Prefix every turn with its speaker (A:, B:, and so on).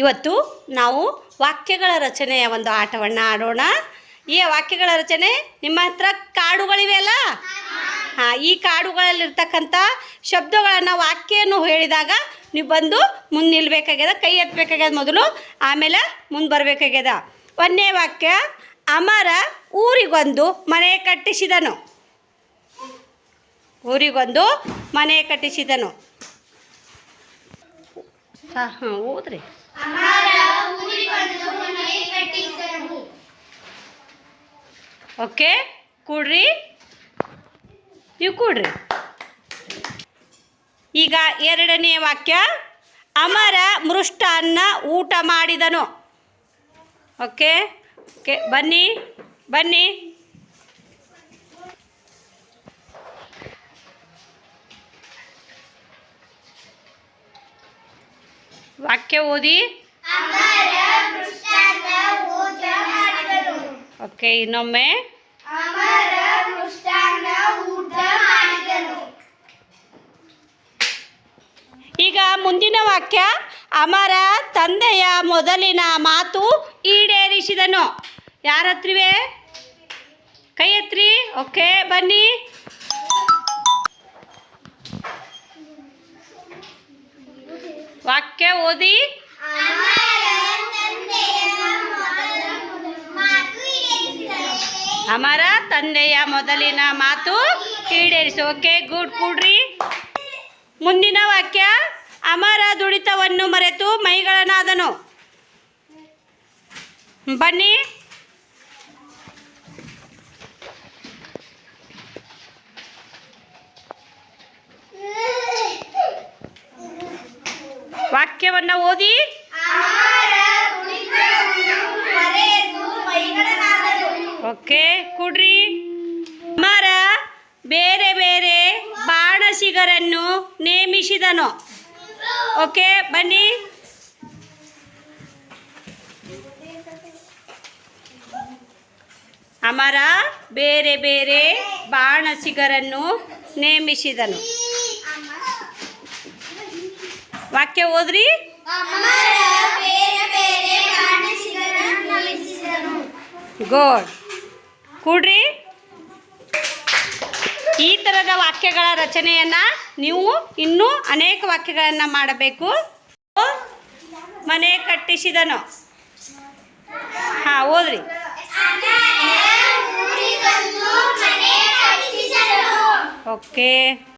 A: ಇವತ್ತು ನಾವು ವಾಕ್ಯಗಳ ರಚನೆಯ ಒಂದು ಆಟವನ್ನು ಆಡೋಣ. ಈ ವಾಕ್ಯಗಳ ರಚನೆ ನಿಮ್ಮ ಹತ್ರ ಕಾಡುಗಳಿವೆ ಅಲ್ಲ ಹಾಂ, ಈ ಕಾಡುಗಳಲ್ಲಿರ್ತಕ್ಕಂಥ ಶಬ್ದಗಳನ್ನು, ವಾಕ್ಯವನ್ನು ಹೇಳಿದಾಗ ನೀವು ಬಂದು ಮುಂದೆ ನಿಲ್ಬೇಕಾಗ್ಯದ, ಕೈ ಎತ್ತಬೇಕಾಗ್ಯದ ಮೊದಲು, ಆಮೇಲೆ ಮುಂದೆ ಬರಬೇಕಾಗ್ಯದ. ಒಂದೇ ವಾಕ್ಯ, ಅಮರ ಊರಿಗೊಂದು ಮನೆ ಕಟ್ಟಿಸಿದನು. ಊರಿಗೊಂದು ಮನೆ ಕಟ್ಟಿಸಿದನು. ಹಾಂ ಓದ್ರಿ ಓಕೆ ಕೂಡ್ರಿ. ನೀವು ಕೂಡ್ರಿ. ಈಗ ಎರಡನೇ ವಾಕ್ಯ ಅಮರ ಮೃಷ್ಟಾನ್ನ ಊಟ ಮಾಡಿದನು. ಓಕೆ ಓಕೆ ಬನ್ನಿ ಬನ್ನಿ. ವಾಕ್ಯ ಓದಿ. ಓಕೆ, ಇನ್ನೊಮ್ಮೆ. ಈಗ ಮುಂದಿನ ವಾಕ್ಯ. ಅಮರ ತಂದೆಯ ಮೊದಲಿನ ಮಾತು ಈಡೇರಿಸಿದನು. ಯಾರತ್ರಿವೆ? ಕೈ ಎತ್ರಿ ಓಕೆ, ಬನ್ನಿ. ವಾಕ್ಯ ಓದಿ. ಅಮರ ತಂದೆಯ ಮೊದಲಿನ ಮಾತು ಈಡೇರಿಸಿ. Okay, good, ಕೂಡ್ರಿ. ಮುಂದಿನ ವಾಕ್ಯ, ಅಮರ ದುಡಿತವನ್ನು ಮರೆತು ಮೈಗಳನಾದನು ಬನ್ನಿ. ವಾಕ್ಯವನ್ನು ಓದಿ. ಓಕೆ, ಕುಡ್ರಿ. ಅಮರ ಬೇರೆ ಬೇರೆ ಬಾಣಸಿಗರನ್ನು ನೇಮಿಸಿದನು. ಓಕೆ, ಬನ್ನಿ. ಅಮರ ಬೇರೆ ಬೇರೆ ಬಾಣಸಿಗರನ್ನು ನೇಮಿಸಿದನು. ವಾಕ್ಯ ಓದ್ರಿ? ಗೋಡ್ ಕೂಡ್ರಿ? ಈ ಥರದ ವಾಕ್ಯಗಳ ರಚನೆಯನ್ನು ನೀವು ಇನ್ನೂ ಅನೇಕ ವಾಕ್ಯಗಳನ್ನು ಮಾಡಬೇಕು. ಮನೆ ಕಟ್ಟಿಸಿದನು. ಹಾಂ, ಓದ್ರಿ. ಓಕೆ